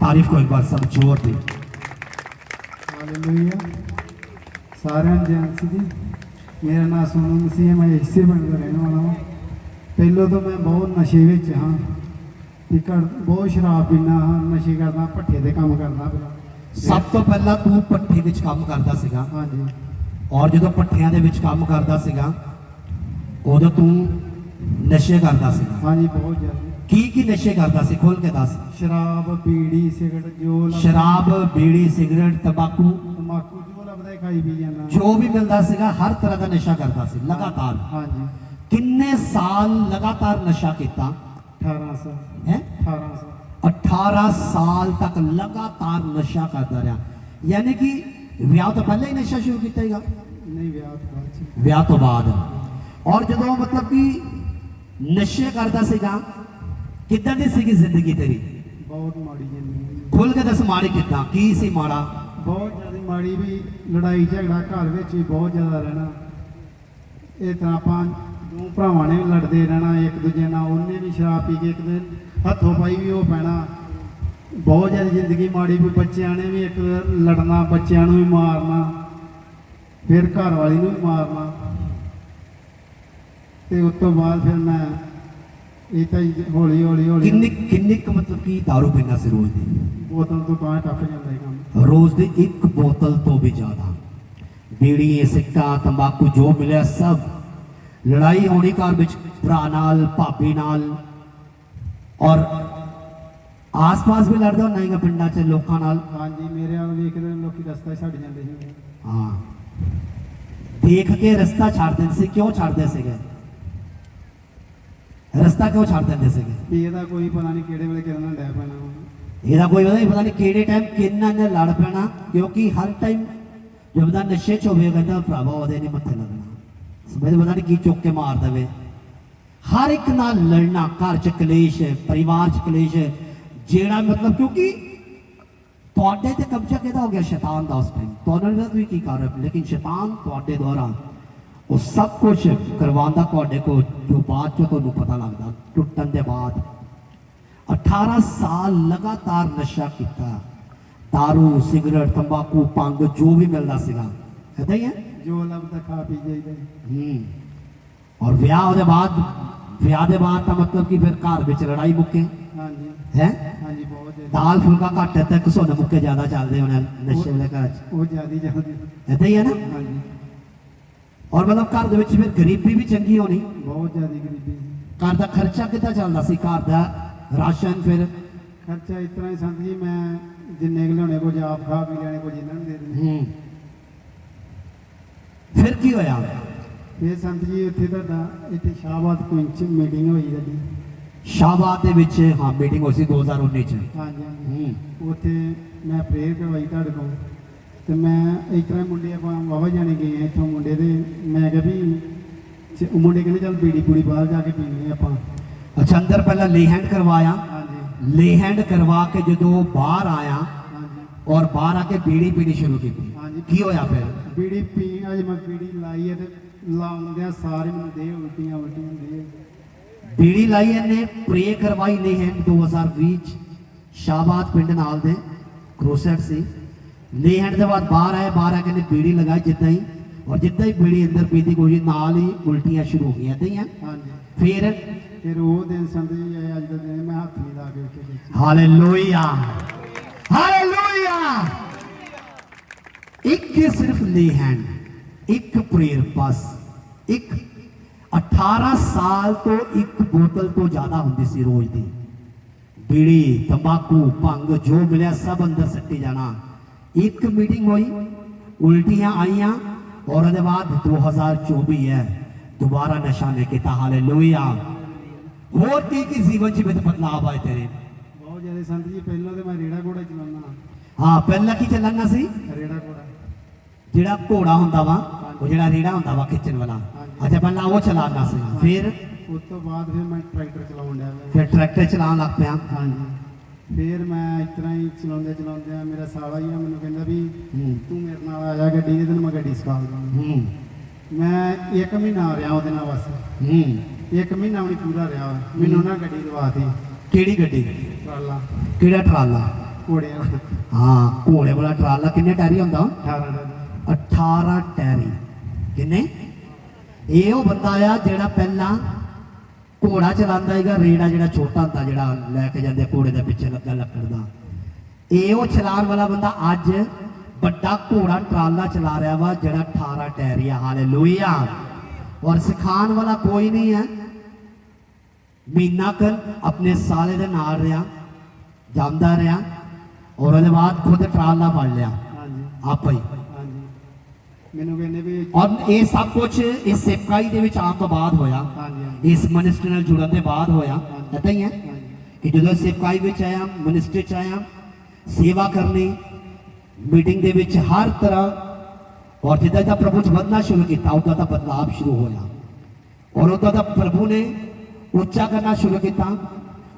ਤਾਰੀਫ ਕੋ ਇੱਕ ਵਾਰ ਸਭ ਜ਼ੋਰ ਦੇ। ਹਾਲੇਲੂਇਆ ਸਾਰਿਆਂ ਜੈਨਸ ਜੀ। ਮੇਰਾ ਨਾਮ ਸੋਨੂ ਮਸੀਹ ਮੈਂ ਇਸੇ ਪਿੰਡ ਦਾ ਰਹਿਣ ਵਾਲਾ ਹਾਂ ਪਹਿਲੋਂ ਤੋਂ ਮੈਂ ਬਹੁਤ ਨਸ਼ੇ ਵਿੱਚ ਹਾਂ। ਤੇ ਘਰ ਬਹੁਤ ਸ਼ਰਾਬ ਪੀਣਾ ਹਾਂ ਨਸ਼ੇ ਕਰਦਾ ਭੱਠੇ ਤੇ ਕੰਮ ਕਰਦਾ ਪਹਿਲਾਂ ਸਭ ਤੋਂ ਪਹਿਲਾਂ ਤੂੰ ਪੱਠੇ ਵਿੱਚ ਕੰਮ ਕਰਦਾ ਸੀਗਾ। ਹਾਂਜੀ। ਔਰ ਜਦੋਂ ਪੱਠਿਆਂ ਦੇ ਵਿੱਚ ਕੰਮ ਕਰਦਾ ਸੀਗਾ ਉਦੋਂ ਤੂੰ ਨਸ਼ੇ ਕਰਦਾ ਸੀਗਾ। ਹਾਂਜੀ ਬਹੁਤ ਜ਼ਿਆਦਾ। ਕੀ ਕੀ ਨਸ਼ੇ ਕਰਦਾ ਸੀ ਖੋਲ ਕੇ ਦੱਸ ਸ਼ਰਾਬ ਬੀੜੀ ਸਿਗਰਟ ਜੋ ਲੱਭਦਾ- ਸ਼ਰਾਬ ਬੀੜੀ ਸਿਗਰਟ ਤੰਬਾਕੂ ਤੰਬਾਕੂ ਜੋ ਲੱਭਦਾ ਹੈ ਖਾਈ ਪੀ ਜਾਂਦਾ ਜੋ ਵੀ ਮਿਲਦਾ ਸੀਗਾ ਹਰ ਤਰ੍ਹਾਂ ਦਾ ਨਸ਼ਾ ਕਰਦਾ ਸੀ ਲਗਾਤਾਰ ਹਾਂਜੀ ਕਿੰਨੇ ਸਾਲ ਲਗਾਤਾਰ ਨਸ਼ਾ ਕੀਤਾ 18 ਸਾਲ ਹੈ 18 ਸਾਲ 18 ਸਾਲ ਤੱਕ ਲਗਾਤਾਰ ਨਸ਼ਾ ਕਰਦਾ ਰਿਹਾ ਯਾਨੀ ਕਿ ਵਿਆਹ ਤੋਂ ਪਹਿਲਾਂ ਹੀ ਨਸ਼ਾ ਸ਼ੁਰੂ ਕੀਤਾ ਹੈਗਾ ਨਹੀਂ ਵਿਆਹ ਤੋਂ ਬਾਅਦ ਚ ਵਿਆਹ ਤੋਂ ਬਾਅਦ ਔਰ ਜਦੋਂ ਮਤਲਬ ਕਿ ਨਸ਼ੇ ਕਰਦਾ ਸੀਗਾ ਕਿੱਦਾਂ ਦੀ ਸੀਗੀ ਜ਼ਿੰਦਗੀ ਤੇਰੀ? ਬਹੁਤ ਮਾੜੀ ਜ਼ਿੰਦਗੀ ਖੁੱਲ ਕੇ ਦੱਸ ਮਾੜੀ ਕਿੱਦਾਂ? ਕੀ ਸੀ ਮਾੜਾ? ਬਹੁਤ ਜ਼ਿਆਦਾ ਮਾੜੀ ਵੀ ਲੜਾਈ ਝਗੜਾ ਘਰ ਵਿੱਚ ਵੀ ਬਹੁਤ ਜ਼ਿਆਦਾ ਰਹਿਣਾ। ਇਹ ਤਰ੍ਹਾਂ ਆਪਾਂ ਦੋ ਭਰਾਵਾਂ ਨੇ ਲੜਦੇ ਰਹਿਣਾ ਇੱਕ ਦੂਜੇ ਨਾਲ ਉਹਨੇ ਵੀ ਸ਼ਰਾਬ ਪੀ ਕੇ ਇੱਕ ਦਿਨ ਹੱਥੋਂ ਪਾਈ ਵੀ ਉਹ ਪੈਣਾ। ਬਹੁਤ ਜ਼ਿਆਦਾ ਜ਼ਿੰਦਗੀ ਮਾੜੀ ਵੀ ਬੱਚਿਆਂ ਨੇ ਵੀ ਇੱਕ ਲੜਨਾ ਬੱਚਿਆਂ ਨੂੰ ਵੀ ਮਾਰਨਾ ਫਿਰ ਘਰ ਵਾਲੀ ਨੂੰ ਵੀ ਮਾਰਨਾ। ਤੇ ਉਸ ਤੋਂ ਬਾਅਦ ਫਿਰ ਮੈਂ ਇਹ ਤਾਂ ਹੀ ਹੌਲੀ ਹੌਲੀ ਹੌਲੀ ਕਿੰਨੀ ਕਿੰਨੀ ਕੁ ਮਤਲਬ ਕਿ दारू ਪੀਣਾ ਸੀ ਰੋਜ਼ ਦੀ ਬੋਤਲ ਤੋਂ ਬਾਹਰ ਟੱਪ ਜਾਂਦਾ ਹੈ ਕੰਮ ਰੋਜ਼ ਦੀ ਇੱਕ ਬੋਤਲ ਤੋਂ ਵੀ ਜ਼ਿਆਦਾ ਬੀੜੀ ਸਿੱਕਾ ਤੰਬਾਕੂ ਜੋ ਮਿਲਿਆ ਸਭ ਲੜਾਈ ਹੋਣੀ ਘਰ ਵਿੱਚ ਭਰਾ ਨਾਲ ਭਾਬੀ ਨਾਲ ਔਰ ਆਸ-ਪਾਸ ਵੀ ਲੜਦਾ ਹੁੰਦਾ ਹੈਗਾ ਪਿੰਡਾਂ 'ਚ ਲੋਕਾਂ ਨਾਲ ਹਾਂਜੀ ਮੇਰੇ ਵੱਲ ਵੇਖਦੇ ਲੋਕੀ ਰਸਤਾ ਛੱਡ ਜਾਂਦੇ ਸੀ। ਹਾਂ। ਦੇਖ ਕੇ ਰਸਤਾ ਛੱਡ ਦਿੰਦੇ ਸੀ ਕਿਉਂ ਛੱਡਦੇ ਸੀਗੇ? ਰਸਤਾ ਕਿਉਂ ਛੱਡ ਦਿੰਦੇ ਸੀਗੇ? ਵੀ ਇਹਦਾ ਕੋਈ ਪਤਾ ਨਹੀਂ ਕਿਹੜੇ ਵੇਲੇ ਕਿਹਨਾਂ ਡੈ ਪੈਣਾ। ਇਹਦਾ ਕੋਈ ਪਤਾ ਨਹੀਂ ਪਤਾ ਨਹੀਂ ਕਿਹੜੇ ਟਾਈਮ ਕਿੰਨਾ ਨੇ ਲੜ ਪੈਣਾ ਕਿਉਂਕਿ ਹਰ ਟਾਈਮ ਜਦ ਬੰਦਾ ਨਸ਼ੇ 'ਚ ਹੋਵੇ ਕਹਿੰਦਾ ਭਰਾਵਾ ਉਹਦੇ ਨਹੀਂ ਮੱਥੇ ਲੱਗਣਾ। ਸਮਝ ਪਤਾ ਨਹੀਂ ਕੀ ਚੁੱਕ ਕੇ ਮਾਰ ਦੇਵੇ। ਹਰ ਇੱਕ ਨਾਲ ਲੜਨਾ ਘਰ 'ਚ ਕਲੇਸ਼ ਹੈ ਪਰਿਵਾਰ 'ਚ ਕਲੇਸ਼ ਹੈ ਜਿਹੜਾ ਮਤਲਬ ਕਿਉਂਕਿ ਤੁਹਾਡੇ ਤੇ ਕਬਜ਼ਾ ਕਿਹਦਾ ਹੋ ਗਿਆ? ਸ਼ੈਤਾਨ ਦਾ ਉਸ ਟਾਈਮ ਤੁਹਾਨੂੰ ਨਹੀਂ ਪਤਾ ਤੁਸੀਂ ਕੀ ਕਰ ਰਹੇ ਲੇਕਿਨ ਸ਼ੈਤਾਨ ਤੁਹਾਡੇ ਦੁਆਰਾ ਉਹ ਸਭ ਕੁਝ ਕਰਵਾਉਂਦਾ ਤੁਹਾਡੇ ਕੋਲ ਜੋ ਬਾਅਦ 'ਚ ਤੁਹਾਨੂੰ ਪਤਾ ਲੱਗਦਾ। ਟੁੱਟਣ ਦੇ ਬਾਅਦ। 18 ਸਾਲ ਲਗਾਤਾਰ ਨਸ਼ਾ ਕੀਤਾ। दारू ਸਿਗਰਟ ਤੰਬਾਕੂ ਪੰਗ ਜੋ ਵੀ ਮਿਲਦਾ ਸੀਗਾ। ਏਦਾਂ ਹੀ ਹੈ? ਜੋ ਲੱਭਦਾ ਖਾ ਪੀ ਜਾਈਦਾ ਹੂੰ। ਔਰ ਵਿਆਹ ਉਹਦੇ ਬਾਅਦ ਵਿਆਹ ਦੇ ਬਾਅਦ ਤਾਂ ਮਤਲਬ ਕਿ ਫਿਰ ਘਰ ਵਿੱਚ ਲੜਾਈ ਮੁੱਕੇ। ਹਾਂਜੀ। ਹੈ? ਹਾਂਜੀ ਬਹੁਤ ਜ਼ਿਆਦਾ। ਦਾਲ ਫੁਲਕਾ ਘੱਟ ਹੈ ਤੇ ਘਸੋਨ ਮੁੱਕੇ ਜ਼ਿਆਦਾ ਚੱਲਦੇ ਹੋਣੇ ਨਸ਼ੇ ਵਾਲੇ ਘਰ 'ਚ। ਉਹ ਜ਼ਿਆਦੀ ਜਾਂਦੀ ਏਦਾਂ ਹੀ ਹੈ ਨਾ? ਹਾਂਜੀ। ਔਰ ਮਤਲਬ ਘਰ ਦੇ ਵਿੱਚ ਫਿਰ ਗਰੀਬੀ ਵੀ ਚੰਗੀ ਹੋਣੀ। ਬਹੁਤ ਜ਼ਿਆਦੀ ਗਰੀਬੀ। ਘਰ ਦਾ ਖਰਚਾ ਕਿੱਦਾਂ ਚੱਲਦਾ ਸੀ? ਘਰ ਦਾ ਰਾਸ਼ਨ ਫਿਰ? ਖਰਚਾ ਇਸ ਤਰ੍ਹਾਂ ਹੀ ਸੰਤ ਜੀ ਮੈਂ ਜਿੰਨੇ ਕੁ ਲਿਆਉਣੇ ਕੁਝ ਆਪ ਖਾ ਪੀ ਲੈਣੇ ਕੁਝ ਇਹਨਾਂ ਨੂੰ ਦੇ ਦੇਣੇ ਹੂੰ। ਫਿਰ ਕੀ ਹੋਇਆ? ਇਹ ਸੰਤ ਜੀ ਉੱਥੇ ਤੁਹਾਡਾ ਇੱਥੇ ਸ਼ਾਹਬਾਦ ਕੁੰਚ ਮੀਟਿੰਗ ਹੋਈ ਤੁਹਾਡੀ ਸ਼ਾਹਬਾਦ ਦੇ ਵਿੱਚ ਹਾਂ ਮੀਟਿੰਗ ਹੋਈ ਸੀ 2019 ਚ। ਹਾਂਜੀ ਹਾਂਜੀ। ਹੂੰ। ਉੱਥੇ ਮੈਂ ਪ੍ਰੇਅਰ ਕਰਵਾਈ ਤੁਹਾਡੇ ਕੋਲ। ਤੇ ਮੈਂ ਤਰ੍ਹਾਂ ਹੀ ਮੁੰਡੇ ਆਪਾਂ ਵਾਵਾ ਜਾਣੇ ਗਏ ਆ ਇੱਥੋਂ ਮੁੰਡੇ ਦੇ ਮੈਂ ਕਿਹਾ ਵੀ ਚ- ਉਹ ਮੁੰਡੇ ਕਹਿੰਦੇ ਚੱਲ ਬੀੜੀ ਪੂੜੀ ਬਾਹਰ ਜਾ ਕੇ ਪੀਣੀ ਆਪਾਂ। ਅੱਛਾ ਅੰਦਰ ਪਹਿਲਾਂ ਲੇ ਹੈਂਡ ਕਰਵਾਇਆ। ਹਾਂਜੀ। ਲੇ ਹੈਂਡ ਕਰਵਾ ਕੇ ਜਦੋਂ ਬਾਹਰ ਆਇਆ ਹਾਂਜੀ। ਔਰ ਬਾਹਰ ਆ ਕੇ ਬੀੜੀ ਪੀਣੀ ਸ਼ੁਰੂ ਕੀਤੀ ਹਾਂਜੀ। ਕੀ ਹੋਇਆ ਫਿਰ? ਬੀੜੀ ਪੀ ਅੱਜ ਮੈਂ ਬੀੜੀ ਲਾਈ ਹੈ ਤੇ ਲਾਉਂਦਿਆਂ ਸਾਰੇ ਮੈਨੂੰ ਦੇ ਉਲਟੀਆਂ ਉਲਟੀਆਂ ਹੈ ਬੀੜੀ ਲਾਈ ਇਹਨੇ ਪ੍ਰੇ ਕਰਵਾਈ ਲੇ ਹੈਂਡ 2020 ਚ। ਸ਼ਾਹਬਾਦ ਪਿੰਡ ਨਾਲ ਦੇ ਕਰੋਸੈਟ ਸੀ। ਲੇ ਹੈਂਡ ਦੇ ਬਾਅਦ ਬਾਹਰ ਆਏ ਬਾਹਰ ਆ ਕੇ ਇਹਨੇ ਬੀੜੀ ਲਗਾਈ ਜਿੱਦਾਂ ਹੀ ਔਰ ਜਿੱਦਾਂ ਹੀ ਬੀੜੀ ਅੰਦਰ ਪੀਦੀ ਕੋਈ ਨਾਲ ਹੀ ਉਲਟੀਆਂ ਸ਼ੁਰੂ ਹੋ ਗਈਆਂ ਹੀ ਆ। ਹਾਂਜੀ। ਫਿਰ? ਫਿਰ ਉਹ ਦਿਨ ਆਏ ਅੱਜ ਦਾ ਦਿਨ ਮੈਂ ਹੱਥ ਨਹੀਂ ਲਾ ਕੇ ਉੱਥੇ ਹਾਲੇਲੂਇਆ। ਹਾਲੇਲੂਇਆ। ਇੱਕ ਸਿਰਫ ਲੇ ਹੈਂਡ ਇੱਕ ਪ੍ਰੇਅਰ ਬਸ। ਇੱਕ 18 ਸਾਲ ਤੋਂ ਇੱਕ ਬੋਤਲ ਤੋਂ ਜ਼ਿਆਦਾ ਹੁੰਦੀ ਸੀ ਰੋਜ਼ ਦੀ। ਬੀੜੀ ਤੰਬਾਕੂ ਭੰਗ ਜੋ ਮਿਲਿਆ ਸਭ ਅੰਦਰ ਸੱਟੀ ਜਾਣਾ। ਇੱਕ ਮੀਟਿੰਗ ਹੋਈ ਉਲਟੀਆਂ ਆਈਆਂ ਔਰ ਉਹਦੇ ਬਾਅਦ 2024 ਹੈ ਦੁਬਾਰਾ ਨਸ਼ਾ ਨੇ ਕੀਤਾ ਹਾਲੇਲੂਇਆ ਹੋਰ ਕੀ ਕੀ ਜੀਵਨ ਚ ਵਿੱਚ ਬਦਲਾਅ ਆਏ ਤੇਰੇ ਬਹੁਤ ਜ਼ਿਆਦਾ ਸੰਤ ਜੀ ਪਹਿਲਾਂ ਤੇ ਮੈਂ ਰੇੜਾ ਘੋੜਾ ਚਲਾਉਂਦਾ ਹਾਂ ਪਹਿਲਾਂ ਕੀ ਚੱਲਣਾ ਸੀ ਰੇੜਾ ਘੋੜਾ ਜਿਹੜਾ ਘੋੜਾ ਹੁੰਦਾ ਵਾ ਉਹ ਜਿਹੜਾ ਰੇੜਾ ਹੁੰਦਾ ਵਾ ਖਿੱਚਣ ਵਾਲਾ ਅੱਛਾ ਪਹਿਲਾਂ ਉਹ ਚਲਾਉਣਾ ਸੀ ਫਿਰ ਉਸ ਤੋਂ ਬਾਅਦ ਫਿਰ ਮੈਂ ਟਰੈਕਟਰ ਚਲਾਉਣ ਡਿਆ ਮੈਂ ਫਿਰ ਟਰੈਕਟਰ ਚਲਾਉਣ ਲੱਗ ਪਿਆ ਹਾਂਜੀ ਫਿਰ ਮੈਂ ਇਸ ਤਰ੍ਹਾਂ ਹੀ ਚਲਾਉਂਦੇ ਚਲਾਉਂਦੇ ਮੇਰਾ ਸਾਲਾ ਹੀ ਆ ਮੈਨੂੰ ਕਹਿੰਦਾ ਵੀ ਤੂੰ ਮੇਰੇ ਨਾਲ ਆ ਜਾ ਗੱਡੀ ਦੇ ਤੈਨੂੰ ਮੈਂ ਗੱਡੀ ਸਿਖਾ ਦਵਾਂਗਾ ਹੂੰ। ਮੈਂ ਇੱਕ ਮਹੀਨਾ ਰਿਹਾ ਉਹਦੇ ਨਾਲ ਬਸ। ਹੂੰ। ਇੱਕ ਮਹੀਨਾ ਵੀ ਪੂਰਾ ਰਿਹਾ। ਮੈਨੂੰ ਨਾ ਗੱਡੀ ਦਵਾਤੀ ਕਿਹੜੀ ਗੱਡੀ? ਟਰਾਲਾ। ਕਿਹੜਾ ਟਰਾਲਾ? ਘੋੜੇ ਹਾਂ ਘੋੜੇ ਵਾਲਾ ਟਰਾਲਾ। ਕਿੰਨੇ ਟਾਇਰੀ ਹੁੰਦਾ? 18 ਦਾ 18 ਟਾਇਰੀ। ਕਿੰਨੇ? ਇਹ ਉਹ ਬੰਦਾ ਆ ਜਿਹੜਾ ਪਹਿਲਾਂ ਘੋੜਾ ਚਲਾਉਂਦਾ ਹੈਗਾ ਰੇੜਾ ਜਿਹੜਾ ਛੋਟਾ ਹੁੰਦਾ ਜਿਹੜਾ ਲੈ ਕੇ ਜਾਂਦੇ ਘੋੜੇ ਦੇ ਪਿੱਛੇ ਲੱਗਾ ਲੱਕੜ ਦਾ। ਇਹ ਉਹ ਚਲਾਉਣ ਵਾਲਾ ਬੰਦਾ ਅੱਜ ਵੱਡਾ ਘੋੜਾ ਟਰਾਲਾ ਚਲਾ ਰਿਹਾ ਵਾ ਜਿਹੜਾ 18 ਟਾਇਰੀ ਆ ਹਾਲੇਲੂਇਆ। ਔਰ ਸਿਖਾਉਣ ਵਾਲਾ ਕੋਈ ਨਹੀਂ ਹੈ। ਮਹੀਨਾ ਕੁ ਆਪਣੇ ਸਾਲੇ ਦੇ ਨਾਲ ਰਿਹਾ ਜਾਂਦਾ ਰਿਹਾ ਔਰ ਉਹਦੇ ਬਾਅਦ ਖੁਦ ਟਰਾਲਾ ਫੜ ਲਿਆ। ਹਾਂਜੀ। ਆਪੇ ਹੀ। ਮੈਨੂੰ ਕਹਿੰਦੇ ਵੀ ਔਰ ਇਹ ਸਭ ਕੁਝ ਇਸ ਸੇਵਕਾਈ ਦੇ ਵਿੱਚ ਆਉਣ ਤੋਂ ਬਾਅਦ ਹੋਇਆ। ਹਾਂਜੀ ਹਾਂਜੀ। ਇਸ ਮਨਿਸਟਰ ਨਾਲ ਜੁੜਨ ਦੇ ਬਾਅਦ ਹੋਇਆ। ਪਤਾ ਹੀ ਹੈ। ਹਾਂਜੀ। ਕਿ ਜਦੋਂ ਸੇਵਕਾਈ ਵਿੱਚ ਆਇਆ ਮਨਿਸਟਰ ਚ ਆਇਆ ਸੇਵਾ ਕਰਨੀ ਮੀਟਿੰਗ ਦੇ ਵਿੱਚ ਹਰ ਤਰ੍ਹਾਂ ਔਰ ਜਿੱਦਾਂ ਜਿੱਦਾਂ ਪ੍ਰਭੂ ਚ ਵਧਣਾ ਸ਼ੁਰੂ ਕੀਤਾ ਉਦੋਂ ਦਾ ਬਦਲਾਅ ਸ਼ੁਰੂ ਹੋਇਆ। ਔਰ ਉਦੋਂ ਦਾ ਪ੍ਰਭੂ ਨੇ ਉੱਚਾ ਕਰਨਾ ਸ਼ੁਰੂ ਕੀਤਾ।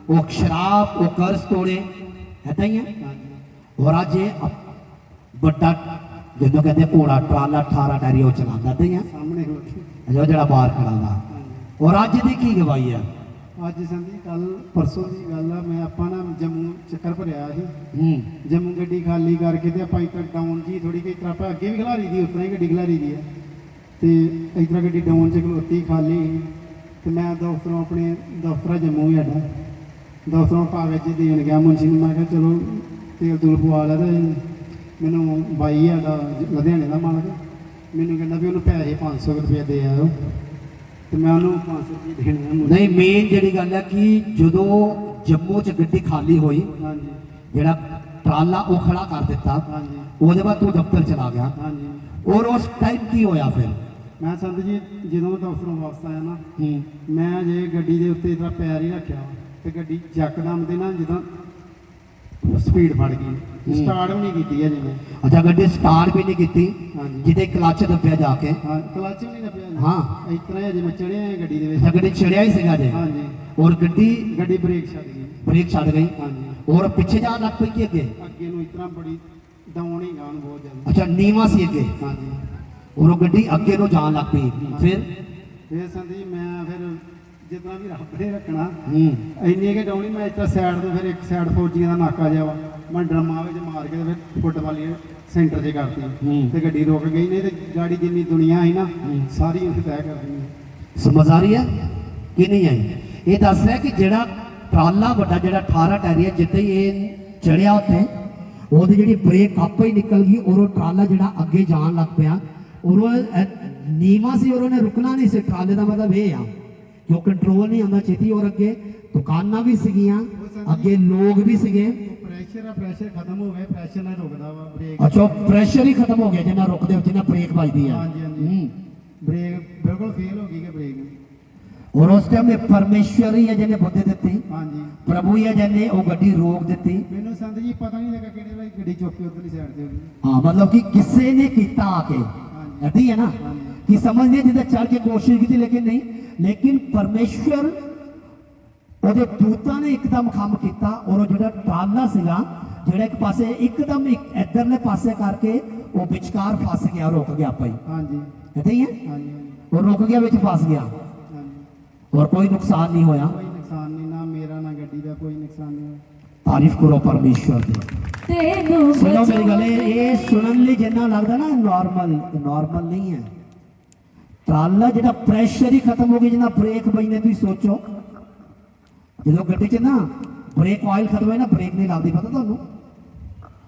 ਉਹ ਸ਼ਰਾਬ ਉਹ ਕਰਜ਼ ਤੋੜੇ। ਹੈ ਹੀ ਹੈ। ਹਾਂਜੀ। ਔਰ ਅੱਜ ਇਹ ਅਪ- ਵੱਡਾ ਜਦੋਂ ਕਹਿੰਦੇ ਘੋੜਾ ਟਰਾਲਾ 18 ਟਾਇਰੀ ਉਹ ਚਲਾਉਂਦਾ ਤੇ ਆ ਸਾਹਮਣੇ ਅਜੋ ਜਿਹੜਾ ਬਾਹਰ ਖੜਾ ਦਾ ਹਾਂਜੀ ਔਰ ਅੱਜ ਦੀ ਕੀ ਗਵਾਹੀ ਹੈ ਅੱਜ ਸੰਦੀ ਕੱਲ ਪਰਸੋਂ ਦੀ ਗੱਲ ਆ ਮੈਂ ਆਪਾਂ ਨਾ ਜੰਮੂ ਚੱਕਰ ਭਰਿਆ ਸੀ। ਹੂੰ। ਜੰਮੂ ਗੱਡੀ ਖਾਲੀ ਕਰਕੇ ਤੇ ਆਪਾਂ ਇੱਧਰ ਡਾਊਨ ਜੀ ਥੋੜੀ ਜਿਹੀ ਤਰ੍ਹਾਂ ਆਪਾਂ ਅੱਗੇ ਵੀ ਖਲਾਰੀ ਦੀ ਉਤਨਾ ਹੀ ਗੱਡੀ ਖਲਾਰੀ ਦੀ ਆ ਤੇ ਇਧਰ ਗੱਡੀ ਡਾਊਨ ਚ ਖਲੋਤੀ ਖਾਲੀ। ਤੇ ਮੈਂ ਦਫ਼ਤਰੋਂ ਆਪਣੇ ਦਫ਼ਤਰ ਜੰਮੂ ਹੀ ਸਾਡਾ ਦਫ਼ਤਰੋਂ ਕਾਗਜ਼ ਦੇਣ ਗਿਆ ਮੁੰਸ਼ੀ ਨੂੰ ਮੈਂ ਕਿਹਾ ਚਲੋ ਤੇਲ ਤੂਲ ਪਵਾ ਲੈ ਤੇ ਮੈਨੂੰ ਬਾਈ ਸਾਡਾ ਲੁਧਿਆਣੇ ਦਾ ਮਾਲਕ ਮੈਨੂੰ ਕਹਿੰਦਾ ਵੀ ਉਹਨੂੰ ਪੈਸੇ 500 ਰੁਪਏ ਦੇ ਆਇਓ। ਤੇ ਮੈਂ ਉਹਨੂੰ 500 ਰੁਪਏ ਦੇਣੇ ਆ ਨਹੀਂ ਮੇਨ ਜਿਹੜੀ ਗੱਲ ਹੈ ਕਿ ਜਦੋਂ ਜੰਮੂ ਚ ਗੱਡੀ ਖਾਲੀ ਹੋਈ ਹਾਂਜੀ। ਜਿਹੜਾ ਟਰਾਲਾ ਉਹ ਖੜਾ ਕਰ ਦਿੱਤਾ ਹਾਂਜੀ। ਉਹਦੇ ਬਾਅਦ ਤੂੰ ਦਫ਼ਤਰ ਚਲਾ ਗਿਆ। ਹਾਂਜੀ। ਔਰ ਉਸ ਟਾਈਮ ਕੀ ਹੋਇਆ ਫਿਰ? ਮੈਂ ਸੰਤ ਜੀ ਜਦੋਂ ਦਫ਼ਤਰੋਂ ਵਾਪਸ ਆਇਆ ਨਾ ਹੂੰ। ਮੈਂ ਜੇ ਗੱਡੀ ਦੇ ਉੱਤੇ ਇਤਰਾ ਪੈਰ ਹੀ ਰੱਖਿਆ ਤੇ ਗੱਡੀ ਯਕਦਮ ਦੇ ਨਾ ਜਦੋਂ ਸਪੀਡ ਫੜ ਗਈ। ਸਟਾਰਟ ਵੀ ਨਹੀਂ ਕੀਤੀ ਹੈ ਜਿਵੇਂ ਅੱਛਾ ਗੱਡੀ ਸਟਾਰਟ ਵੀ ਨਹੀਂ ਕੀਤੀ ਜਿਹਦੇ ਕਲੱਚ ਦੱਬਿਆ ਜਾ ਕੇ। ਹਾਂ ਕਲਚ ਵੀ ਨਹੀਂ ਨੱਪਿਆ ਹਾਂ। ਇਸ ਤਰ੍ਹਾਂ ਮੈਂ ਚੜਿਆ ਹਾਂ ਗੱਡੀ ਦੇ ਵਿੱਚ। ਗੱਡੀ ਚੜਿਆ ਹੀ ਸੀਗਾ ਜੇ ਹਾਂਜੀ। ਔਰ ਗੱਡੀ ਗੱਡੀ ਬ੍ਰੇਕ ਛੱਡ ਗਈ। ਬ੍ਰੇਕ ਛੱਡ ਗਈ? ਹਾਂਜੀ। ਔਰ ਪਿੱਛੇ ਜਾਣ ਲੱਗ ਪਈ ਕਿ ਅੱਗੇ? ਅੱਗੇ ਨੂੰ ਇਸ ਤਰ੍ਹਾਂ ਬੜੀ ਡਾਊਨ ਹੀ ਗਾਣ ਬਹੁਤ ਜ਼ਿਆਦਾ। ਅੱਛਾ ਨੀਵਾ ਸੀ ਅੱਗੇ? ਹਾਂਜੀ। ਔਰ ਉਹ ਗੱਡੀ ਅੱਗੇ ਨੂੰ ਜਾਣ ਲੱਗ ਪਈ। ਫਿਰ? ਫਿਰ ਸੰਦੀ ਮੈਂ ਫਿਰ ਜਿਤਨਾ ਵੀ ਰੱਬ ਨੇ ਰੱਖਣਾ। ਹੂੰ। ਇੰਨੀ ਕਿ ਡਾਉਣੀ ਮੈਂ ਇੱਥੇ ਸਾਈਡ ਤੋਂ ਫਿਰ ਇੱਕ ਸਾਈਡ ਫੌਜੀਆਂ ਦਾ ਨਾਕਾ ਜਿਹਾ ਵਾ। ਮੈਂ ਡਰਮਾ ਵਿੱਚ ਮਾਰ ਕੇ ਤੇ ਫਿਰ ਫੁੱਟ ਵਾਲੀ ਸੈਂਟਰ 'ਚ ਕਰਤੀ। ਹੂੰ। ਤੇ ਗੱਡੀ ਰੁਕ ਗਈ ਨਹੀਂ ਤੇ ਗਾੜੀ ਜਿੰਨੀ ਦੁਨੀਆ ਸੀ ਨਾ। ਸਾਰੀ ਉੱਥੇ ਤੈਅ ਕਰ ਦਿੱਤੀ ਸਮਝ ਆ ਰਹੀ ਹੈ ਕਿ ਨਹੀਂ ਆਈ? ਇਹ ਦੱਸ ਰਿਹਾ ਕਿ ਜਿਹੜਾ ਟਰਾਲਾ ਵੱਡਾ ਜਿਹੜਾ 18 ਟਾਇਰੀ ਹੈ ਜਿੱਦਾਂ ਹੀ ਇਹ ਚੜਿਆ ਉੱਥੇ ਉਹਦੀ ਜਿਹੜੀ ਬ੍ਰੇਕ ਆਪੇ ਹੀ ਨਿਕਲ ਗਈ ਔਰ ਉਹ ਟਰਾਲਾ ਜਿਹੜਾ ਅੱਗੇ ਜਾਣ ਲੱਗ ਪਿਆ। ਔਰ ਉਹ ਨੀਵਾਂ ਸੀ ਔਰ ਉਹਨੇ ਰੁਕਣਾ ਨਹੀਂ ਸੀ। ਟਰਾਲੇ ਦਾ ਮਤਲਬ ਇਹ ਆ ਕਿ ਉਹ ਕੰਟਰੋਲ ਨਹੀਂ ਆਉਂਦਾ ਛੇਤੀ ਔਰ ਅੱਗੇ ਦੁਕਾਨਾਂ ਵੀ ਸੀਗੀਆਂ ਅੱਗੇ ਲੋਕ ਵੀ ਸੀਗੇ ਪ੍ਰੈਸ਼ਰ ਆ ਪ੍ਰੈਸ਼ਰ ਖਤਮ ਹੋ ਗਿਆ ਪ੍ਰੈਸ਼ਰ ਨਾਲ ਰੁਕਦਾ ਵਾ ਬ੍ਰੇਕ ਅੱਛਾ ਪ੍ਰੈਸ਼ਰ ਹੀ ਖਤਮ ਹੋ ਗਿਆ ਜਿੰਨਾ ਰੁਕਦੇ ਜਿੰਨਾ ਬ੍ਰੇਕ ਵੱਜਦੀ ਆ ਹਾਂਜੀ, ਹਾਂਜੀ। ਹੂੰ। ਬ੍ਰੇਕ ਬਿਲਕੁਲ ਫੇਲ ਹੋ ਗਈ ਕਿ ਬ੍ਰੇਕ ਔਰ ਉਸ ਟਾਈਮ ਇਹ ਪਰਮੇਸ਼ਵਰ ਹੀ ਹੈ ਜਿਹਨੇ ਬੁੱਧੀ ਦਿੱਤੀ ਹਾਂਜੀ ਪ੍ਰਭੂ ਹੀ ਹੈ ਜਿਹਨੇ ਉਹ ਗੱਡੀ ਰੋਕ ਦਿੱਤੀ ਮੈਨੂੰ ਸੰਤ ਜੀ ਪਤਾ ਨਹੀਂ ਲੱਗਾ ਕਿਹੜੇ ਵੇਲੇ ਗੱਡੀ ਚੁੱਕ ਕੇ ਉਧਰਲੀ ਸਾਈਡ ਤੇ ਹੋ ਹਾਂ ਮਤਲਬ ਕਿ ਕਿਸੇ ਨੇ ਕੀਤਾ ਆ ਕੇ। ਐਦੀ ਹੈ ਨਾ ਹਾਂਜੀ। ਕਿ ਸਮਝਦੇ ਜਿੱਦਾਂ ਚੜ ਕੇ ਕੋਸ਼ਿਸ਼ ਕੀਤੀ ਲੇਕਿਨ ਨਹੀਂ ਲੇਕਿਨ ਪਰਮੇਸ਼ਵਰ ਉਹਦੇ ਦੂਤਾਂ ਨੇ ਇੱਕਦਮ ਕੰਮ ਕੀਤਾ ਔਰ ਉਹ ਜਿਹੜਾ ਟਰਾਲਾ ਸੀਗਾ ਜਿਹੜਾ ਇੱਕ ਪਾਸੇ ਇੱਕਦਮ ਇੱਕ ਇਧਰਲੇ ਪਾਸੇ ਕਰਕੇ ਉਹ ਵਿਚਕਾਰ ਫਸ ਗਿਆ ਰੁਕ ਗਿਆ ਭਾਈ ਹਾਂਜੀ ਐਦਾਂ ਹੀ ਹੈ ਹਾਂਜੀ ਹਾਂਜੀ, ਉਹ ਰੁਕ ਗਿਆ ਵਿੱਚ ਫਸ ਗਿਆ ਹਾਂਜੀ ਔਰ ਕੋਈ ਨੁਕਸਾਨ ਨਹੀਂ ਹੋਇਆ ਕੋਈ ਨੁਕਸਾਨ ਨਹੀਂ ਨਾ ਮੇਰਾ ਨਾ ਗੱਡੀ ਦਾ ਕੋਈ ਨੁਕਸਾਨ ਨਹੀਂ ਹੋਇਆ ਤਾਰੀਫ ਕਰੋ ਪਰਮੇਸ਼ਵਰ ਦੀ ਤੈਨੂੰ ਸੁਣੋ ਮੇਰੀ ਗੱਲ ਇਹ ਬਚਾਉਣ ਇਹ ਸੁਣਨ ਲਈ ਜਿੰਨਾ ਲੱਗਦਾ ਨਾ ਨਾਰਮਲ ਨਾਰਮਲ ਨਹੀਂ ਹੈ ਟਰਾਲਾ ਜਿਹੜਾ ਪ੍ਰੈਸ਼ਰ ਹੀ ਖਤਮ ਹੋ ਗਿਆ ਜਿੰਨਾ ਬ੍ਰੇਕ ਬਈਨੇ ਤੁਸੀਂ ਸੋਚੋ ਜਦੋਂ ਗੱਡੀ 'ਚ ਨਾ ਬ੍ਰੇਕ ਆਇਲ ਖਤਮ ਹੋਇਆ ਨਾ ਬ੍ਰੇਕ ਨਹੀਂ ਲੱਗਦੀ ਪਤਾ ਤੁਹਾਨੂੰ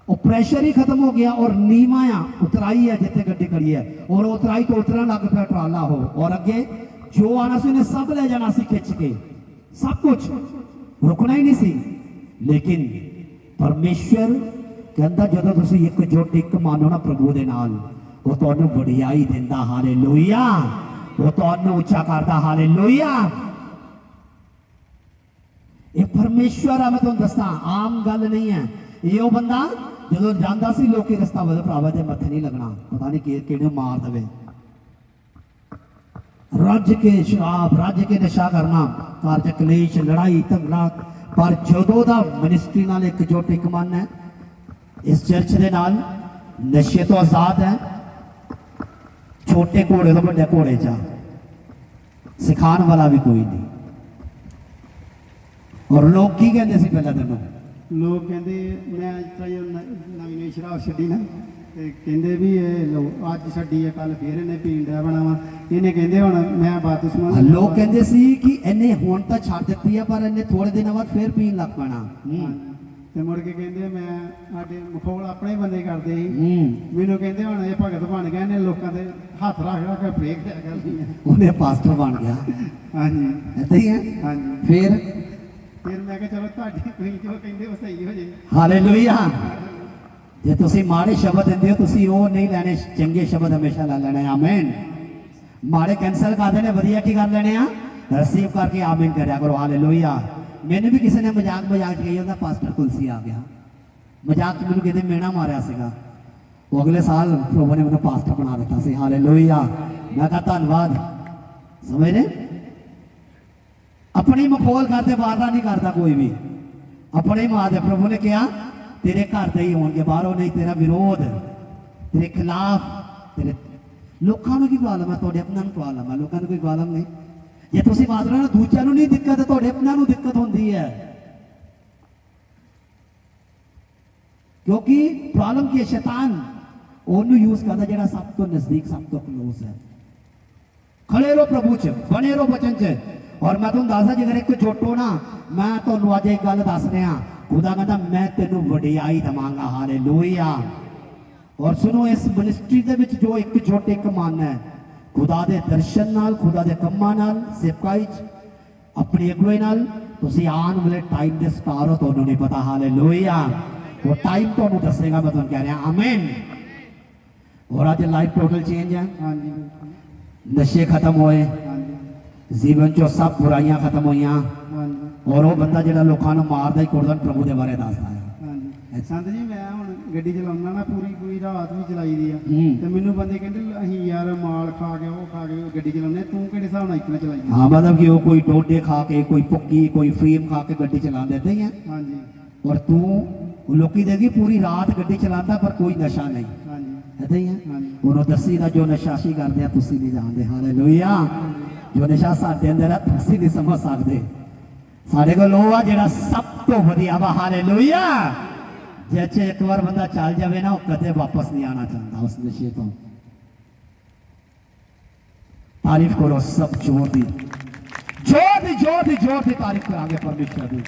ਉਹ ਪ੍ਰੈਸ਼ਰ ਹੀ ਖਤਮ ਹੋ ਗਿਆ ਔਰ ਨੀਵਾਂ ਆ ਉਤਰਾਈ ਹੈ ਜਿੱਥੇ ਗੱਡੀ ਖੜੀ ਹੈ ਔਰ ਉਹ ਉਤਰਾਈ ਤੋਂ ਉਤਰਨ ਲੱਗ ਪਿਆ ਟਰਾਲਾ ਉਹ ਔਰ ਅੱਗੇ ਜੋ ਆਣਾ ਸੀ ਉਹਨੇ ਸਭ ਲੈ ਜਾਣਾ ਸੀ ਖਿੱਚ ਕੇ ਸਭ ਕੁਝ ਰੁਕਣਾ ਹੀ ਨਹੀਂ ਸੀ ਲੇਕਿਨ ਪਰਮੇਸ਼ਵਰ ਕਹਿੰਦਾ ਜਦੋਂ ਤੁਸੀਂ ਇੱਕ ਜੁੱਟ ਇੱਕ ਮੰਨੋ ਨਾ ਪ੍ਰਭੂ ਦੇ ਨਾਲ ਉਹ ਤੁਹਾਨੂੰ ਵਡਿਆਈ ਦਿੰਦਾ ਹਾਲੇਲੂਇਆ ਉਹ ਤੁਹਾਨੂੰ ਉੱਚਾ ਕਰਦਾ ਹਾਲੇਲੂਇਆ ਇਹ ਪਰਮੇਸ਼ਵਰ ਆ ਮੈਂ ਤੁਹਾਨੂੰ ਦੱਸਾਂ ਆਮ ਗੱਲ ਨਹੀਂ ਹੈ ਇਹ ਉਹ ਬੰਦਾ ਜਦੋਂ ਜਾਂਦਾ ਸੀ ਲੋਕੀ ਰਸਤਾ ਬਦਲ ਭਰਾਵਾ ਦੇ ਮੱਥੇ ਨਹੀਂ ਲੱਗਣਾ ਪਤਾ ਨਹੀਂ ਕਿ ਕਿਹੜੇ ਮਾਰ ਦਵੇ ਰੱਜ ਕੇ ਸ਼ਰਾਬ ਰੱਜ ਕੇ ਨਸ਼ਾ ਕਰਨਾ ਘਰ ਚ ਕਲੇਸ਼ ਲੜਾਈ ਝਗੜਾ ਪਰ ਜਦੋਂ ਦਾ ਮਿਨਿਸਟਰੀ ਨਾਲ ਇੱਕ ਜੁੱਟ ਇੱਕ ਮਨ ਹੈ ਇਸ ਚਰਚ ਦੇ ਨਾਲ ਨਸ਼ੇ ਤੋਂ ਆਜ਼ਾਦ ਹੈ ਛੋਟੇ ਘੋੜੇ ਤੋਂ ਵੱਡੇ ਘੋੜੇ ਚ ਆ। ਸਿਖਾਉਣ ਵਾਲਾ ਵੀ ਕੋਈ ਨਹੀਂ। ਔਰ ਲੋਕ ਕੀ ਕਹਿੰਦੇ ਸੀ ਪਹਿਲਾਂ ਤੈਨੂੰ? ਲੋਕ ਕਹਿੰਦੇ ਮੈਂ ਹੀ ਨ- ਨਵੀਂ ਨਵੀਂ ਸ਼ਰਾਬ ਛੱਡੀ ਨਾ। ਤੇ ਕਹਿੰਦੇ ਵੀ ਇਹ ਲੋ ਅੱਜ ਛੱਡੀ ਆ ਕੱਲ ਫੇਰ ਇਹਨੇ ਪੀਣ ਡਿਆ ਬਣਾਵਾ ਇਹਨੇ ਕਹਿੰਦੇ ਹੁਣ ਮੈਂ ਬਾਤਸਮਾਨ ਲੋਕ ਕਹਿੰਦੇ ਸੀ ਕਿ ਇਹਨੇ ਹੁਣ ਤਾਂ ਛੱਡ ਦਿੱਤੀ ਆ ਪਰ ਇਹਨੇ ਥੋੜੇ ਦਿਨਾਂ ਬਾਅਦ ਫੇਰ ਪੀਣ ਲੱਗ ਪੈਣਾ। ਹੂੰ। ਤੇ ਮੁੜ ਕੇ ਕਹਿੰਦੇ ਮੈਂ ਸਾਡੇ ਮਖੌਲ ਆਪਣੇ ਬੰਦੇ ਕਰਦੇ ਸੀ। ਹੂੰ। ਮੈਨੂੰ ਕਹਿੰਦੇ ਹੁਣ ਇਹ ਭਗਤ ਬਣ ਗਏ ਨੇ ਲੋਕਾਂ ਦੇ ਹੱਥ ਰੱਖ ਰੱਖ ਕੇ ਬ੍ਰੇਕ ਦਿਆ ਕਰਦੀ ਹੈ ਉਹਨੇ ਪਾਸਟਰ ਬਣ ਗਿਆ। ਹਾਂਜੀ। ਏਦਾਂ ਹੀ ਹੈ? ਹਾਂਜੀ। ਫੇਰ? ਫਿਰ ਮੈਂ ਕਿਹਾ ਚਲੋ ਤੁਹਾਡੀ ਤੁਸੀਂ ਜੋ ਕਹਿੰਦੇ ਉਹ ਸਹੀ ਹੋ ਜੇ। ਹਾਲੇਲੂਇਆ। ਜੇ ਤੁਸੀਂ ਮਾੜੇ ਸ਼ਬਦ ਦਿੰਦੇ ਹੋ ਤੁਸੀਂ ਉਹ ਨਹੀਂ ਲੈਣੇ। ਚੰਗੇ ਸ਼ਬਦ ਹਮੇਸ਼ਾ ਲੈ ਲੈਣੇ। ਆਮੀਨ। ਮਾੜੇ ਕੈਂਸਲ ਕਰ ਦੇਣੇ ਵਧੀਆ ਕੀ ਕਰ ਲੈਣੇ ਆ? ਰਿਸੀਵ ਕਰਕੇ ਆਮੀਨ ਕਰਿਆ ਕਰੋ। ਹਾਲੇਲੂਇਆ। ਮੈਨੂੰ ਵੀ ਕਿਸੇ ਨੇ ਮਜ਼ਾਕ ਮਜ਼ਾਕ ਚ ਕਹੀ, ਉਹਦਾ ਪਾਸਟਰ ਕੁਲਸੀ ਆ ਗਿਆ। ਮਜ਼ਾਕ ਚ ਮੈਨੂੰ ਕਹਿੰਦੇ ਮੇਣਾ ਮਾਰਿਆ ਸੀਗਾ। ਉਹ ਅਗਲੇ ਸਾਲ ਪ੍ਰਭੂ ਨੇ ਮੈਨੂੰ ਪਾਸਟਰ ਬਣਾ ਦਿੱਤਾ ਸੀ। ਹਾਲੇਲੂਇਆ ਮੈਂ ਕਹਾ, ਧੰਨਵਾਦ। ਸਮਝੇ ਆਪਣੀ ਮਖੌਲ ਕਰਦੇ ਬਾਹਰ ਨਹੀਂ ਕਰਦਾ ਕੋਈ ਵੀ। ਆਪਣੇ ਮਾਂ ਦੇ ਪ੍ਰਭੂ ਨੇ ਕਿਹਾ, ਤੇਰੇ ਘਰ ਦੇ ਹੀ ਹੋਣਗੇ, ਬਾਹਰੋਂ ਨਹੀਂ, ਤੇਰਾ ਵਿਰੋਧ, ਤੇਰੇ ਖਿਲਾਫ, ਤੇਰੇ ਲੋਕਾਂ ਨੂੰ ਕੀ ਪ੍ਰੋਬਲਮ ਹੈ? ਤੁਹਾਡੇ ਆਪਣਾ ਨੂੰ ਪ੍ਰੋਬਲਮ ਹੈ? ਲੋਕਾਂ ਨੂੰ ਕੋਈ ਪ੍ਰੋਬਲਮ ਨਹੀਂ। ਜੇ ਤੁਸੀਂ ਮਾਤਰਾ ਨਾਲ ਦੂਜਿਆਂ ਨੂੰ ਨਹੀਂ ਦਿੱਕਤ ਤੁਹਾਡੇ ਆਪਣਾ ਨੂੰ ਦਿੱਕਤ ਹੁੰਦੀ ਹੈ। ਕਿਉਂਕਿ ਪ੍ਰੋਬਲਮ ਕੀ ਹੈ? ਸ਼ੈਤਾਨ ਉਹਨੂੰ ਯੂਜ਼ ਕਰਦਾ ਜਿਹੜਾ ਸਭ ਤੋਂ ਨਜ਼ਦੀਕ, ਸਭ ਤੋਂ ਕਲੋਜ਼ ਹੈ। ਖੜੇ ਰਹੋ ਪ੍ਰਭੂ ਚ, ਬਣੇ ਰਹੋ ਬਚਨ ਚ। ਔਰ ਮੈਂ ਤੁਹਾਨੂੰ ਦੱਸਦਾ, ਜੇਕਰ ਇੱਕ ਜੋਟੋ ਨਾ, ਮੈਂ ਤੁਹਾਨੂੰ ਅੱਜ ਇੱਕ ਗੱਲ ਦੱਸ ਰਿਹਾ। ਖੁਦਾ ਕਹਿੰਦਾ, ਮੈਂ ਤੈਨੂੰ ਵਡਿਆਈ ਦਵਾਂਗਾ। ਹਾਲੇਲੂਇਆ ਔਰ ਸੁਣੋ, ਇਸ ਮਿਨਿਸਟਰੀ ਦੇ ਵਿੱਚ ਜੋ ਇੱਕ ਜੁੱਟ, ਇੱਕ ਮਨ ਹੈ ਖੁਦਾ ਦੇ ਦਰਸ਼ਨ ਨਾਲ ਖੁਦਾ ਦੇ ਕੰਮਾਂ ਨਾਲ ਸੇਵਕਾਈ ਚ ਆਪਣੀ ਅਗਵਾਈ ਨਾਲ ਤੁਸੀਂ ਆਉਣ ਵਾਲੇ ਟਾਈਮ ਦੇ ਸਟਾਰ ਹੋ ਤੁਹਾਨੂੰ ਨਹੀਂ ਪਤਾ ਹਾਲੇਲੂਇਆ ਉਹ ਟਾਈਮ ਤੁਹਾਨੂੰ ਦੱਸੇਗਾ ਮੈਂ ਤੁਹਾਨੂੰ ਕਹਿ ਰਿਹਾ ਆਮੀਨ ਔਰ ਅੱਜ ਲਾਈਫ ਟੋਟਲ ਚੇਂਜ ਹੈ ਹਾਂਜੀ ਨਸ਼ੇ ਖਤਮ ਹੋਏ ਹਾਂਜੀ ਜੀਵਨ ਚੋਂ ਸਭ ਬੁਰਾਈਆਂ ਖਤਮ ਹੋਈਆਂ ਹਾਂਜੀ ਔਰ ਉਹ ਬੰਦਾ ਜਿਹੜਾ ਲੋਕਾਂ ਨੂੰ ਮਾਰਦਾ ਹੀ ਕੁਰਦਨ ਪ੍ਰਭੂ ਸੰਤ ਜੀ ਮੈਂ ਹੁਣ ਗੱਡੀ ਚਲਾਉਂਦਾ ਨਾ ਪੂਰੀ ਪੂਰੀ ਰਾਤ ਵੀ ਚਲਾਈ ਦੀ ਆ। ਤੇ ਮੈਨੂੰ ਬੰਦੇ ਕਹਿੰਦੇ ਅਸੀਂ ਯਾਰ ਮਾਲ ਖਾ ਕੇ ਉਹ ਖਾ ਕੇ ਗੱਡੀ ਚਲਾਉਂਦੇ ਤੂੰ ਕਿਹੜੇ ਹਿਸਾਬ ਨਾਲ ਇਤਨਾ ਚਲਾਈ ਆ? ਹਾਂ ਮਤਲਬ ਕਿ ਉਹ ਕੋਈ ਟੋਡੇ ਖਾ ਕੇ ਕੋਈ ਪੁੱਕੀ ਕੋਈ ਫੀਮ ਖਾ ਕੇ ਗੱਡੀ ਚਲਾਉਂਦੇ ਏਦਾਂ ਹੀ ਹੈ ਹਾਂਜੀ। ਔਰ ਤੂੰ ਲੋਕੀ ਦੇਗੀ ਪੂਰੀ ਰਾਤ ਗੱਡੀ ਚਲਾਉਂਦਾ ਪਰ ਕੋਈ ਨਸ਼ਾ ਨਹੀਂ। ਹਾਂਜੀ। ਏਦਾਂ ਹੀ ਹਾਂਜੀ। ਉਹਨੂੰ ਦੱਸੀ ਦਾ ਜੋ ਨਸ਼ਾ ਅਸੀਂ ਕਰਦੇ ਆ ਤੁਸੀਂ ਨਹੀਂ ਜਾਣਦੇ। ਹਾਲੇਲੂਇਆ। ਜੋ ਨਸ਼ਾ ਸਾਡੇ ਅੰਦਰ ਆ ਤੁਸੀਂ ਨਹੀਂ ਸਮਝ ਸਕਦੇ। ਸਾਡੇ ਕੋਲ ਉਹ ਆ ਜਿਹੜਾ ਸਭ ਤੋਂ ਵਧੀਆ ਵਾ। ਹਾਲੇਲੂਇਆ। ਜੇ ਚ ਇੱਕ ਵਾਰ ਬੰਦਾ ਚੱਲ ਜਾਵੇ ਨਾ, ਉਹ ਕਦੇ ਵਾਪਸ ਨਹੀਂ ਆਣਾ ਚਾਹੁੰਦਾ ਉਸ ਨਸ਼ੇ ਤੋਂ। ਤਾਰੀਫ ਕਰੋ ਸਭ ਜੋਰ ਦੀ। ਜੋਰ ਦੀ ਜੋਰ ਦੀ ਜੋਰ ਦੀ ਤਾਰੀਫ ਕਰਾਂਗੇ ਪਰਮੇਸ਼ਰ ਦੀ।